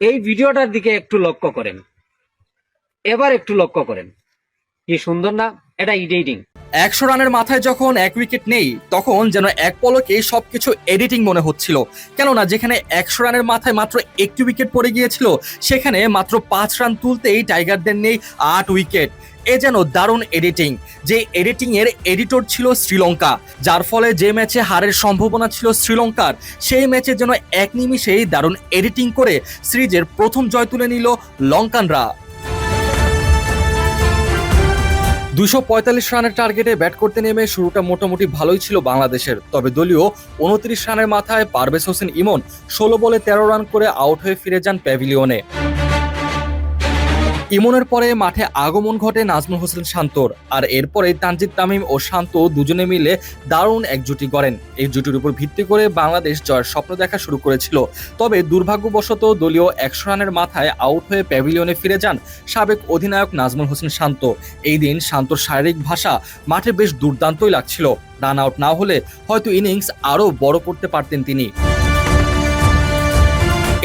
এই ভিডিওটার দিকে একটু লক্ষ্য করেন। এবার একটু লক্ষ্য করেন। কি সুন্দর না? এটা এডিটিং একশো রানের মাথায় যখন এক উইকেট নেই, তখন যেন এক পলকে সবকিছু এডিটিং মনে হচ্ছিল। কেননা, যেখানে একশো রানের মাথায় মাত্র একটি উইকেট পড়ে গিয়েছিল, সেখানে মাত্র পাঁচ রান তুলতেই টাইগারদের নেই আট উইকেট। এ যেন দারুণ এডিটিং যে এডিটিং এর এডিটর ছিল শ্রীলঙ্কা, যার ফলে যে ম্যাচে হারের সম্ভাবনা ছিল শ্রীলঙ্কার, সেই ম্যাচে যেন এক নিমিষেই দারুণ এডিটিং করে সিরিজের প্রথম জয় তুলে নিল লঙ্কানরা। দুশো রানের টার্গেটে ব্যাট করতে নেমে শুরুটা মোটামুটি ভালোই ছিল বাংলাদেশের। তবে দলীয় উনত্রিশ রানের মাথায় পারভেজ হোসেন ইমন ষোলো বলে তেরো রান করে আউট হয়ে ফিরে যান প্যাভিলিয়নে ইমনের পরে মাঠে আগমন ঘটে নাজমুল হোসেন শান্তর, আর এরপরে তানজিদ তামিম ও শান্ত দুজনে মিলে দারুণ এক জুটি গড়েন। এই জুটির উপর ভিত্তি করে বাংলাদেশ জয়ের স্বপ্ন দেখা শুরু করেছিল। তবে দুর্ভাগ্যবশত দলীয় একশো রানের মাথায় আউট হয়ে প্যাভিলিয়নে ফিরে যান সাবেক অধিনায়ক নাজমুল হোসেন শান্ত। এই দিন শান্তর শারীরিক ভাষা মাঠে বেশ দুর্দান্তই লাগছিল। রান আউট না হলে হয়তো ইনিংস আরও বড় করতে পারতেন তিনি।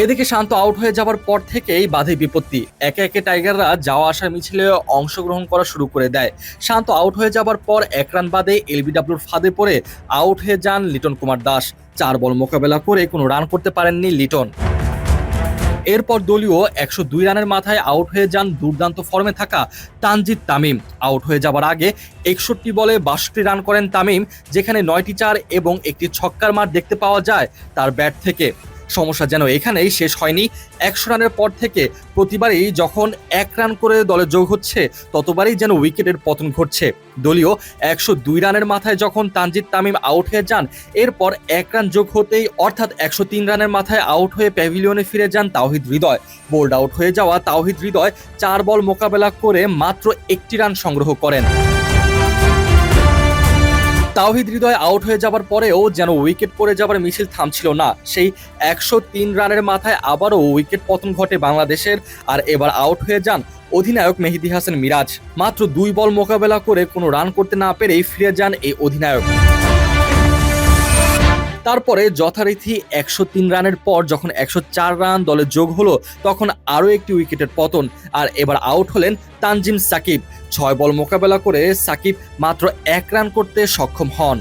এদিকে শান্ত আউট হয়ে যাবার পর থেকেই বাধে বিপত্তি। একে একে টাইগাররা যাওয়া আসার মিছিলে অংশগ্রহণ করা শুরু করে দেয়। শান্ত আউট হয়ে যাবার পর এক রান বাদে এলবিডাব্লিউর ফাঁদে পড়ে আউট হয়ে যান লিটন কুমার দাস। চার বল মোকাবেলা করে কোনো রান করতে পারেননি লিটন। এরপর দলীয় একশো দুই রানের মাথায় আউট হয়ে যান দুর্দান্ত ফর্মে থাকা তানজিদ তামিম। আউট হয়ে যাবার আগে একষট্টি বলে বাষট্টি রান করেন তামিম, যেখানে নয়টি চার এবং একটি ছক্কার মার দেখতে পাওয়া যায় তার ব্যাট থেকে। সমস্যা যেন এখানেই শেষ হয়নি। একশো রানের পর থেকে প্রতিবারই যখন এক রান করে দলে যোগ হচ্ছে, ততবারই যেন উইকেটের পতন ঘটছে। দলীয় একশো দুই রানের মাথায় যখন তানজিদ তামিম আউট হয়ে যান, এরপর এক রান যোগ হতেই অর্থাৎ একশো তিন রানের মাথায় আউট হয়ে প্যাভিলিয়নে ফিরে যান তাওহিদ হৃদয়। বোল্ড আউট হয়ে যাওয়া তাওহিদ হৃদয় চার বল মোকাবেলা করে মাত্র একটি রান সংগ্রহ করেন। তাওহিদ হৃদয় আউট হয়ে যাবার পরেও যেন উইকেট পড়ে যাবার মিছিল থামছিল না। সেই একশো তিন রানের মাথায় আবারও উইকেট পতন ঘটে বাংলাদেশের, আর এবার আউট হয়ে যান অধিনায়ক মেহেদি হাসান মিরাজ। মাত্র দুই বল মোকাবেলা করে কোনো রান করতে না পেরেই ফিরে যান এই অধিনায়ক। তারপরে যথারীতি একশো তিন রানের পর যখন একশো চার রান দলে যোগ হলো, তখন আরও একটি উইকেটের পতন। আর এবার আউট হলেন তানজিম সাকিব। ছয় বল মোকাবেলা করে সাকিব মাত্র এক রান করতে সক্ষম হন।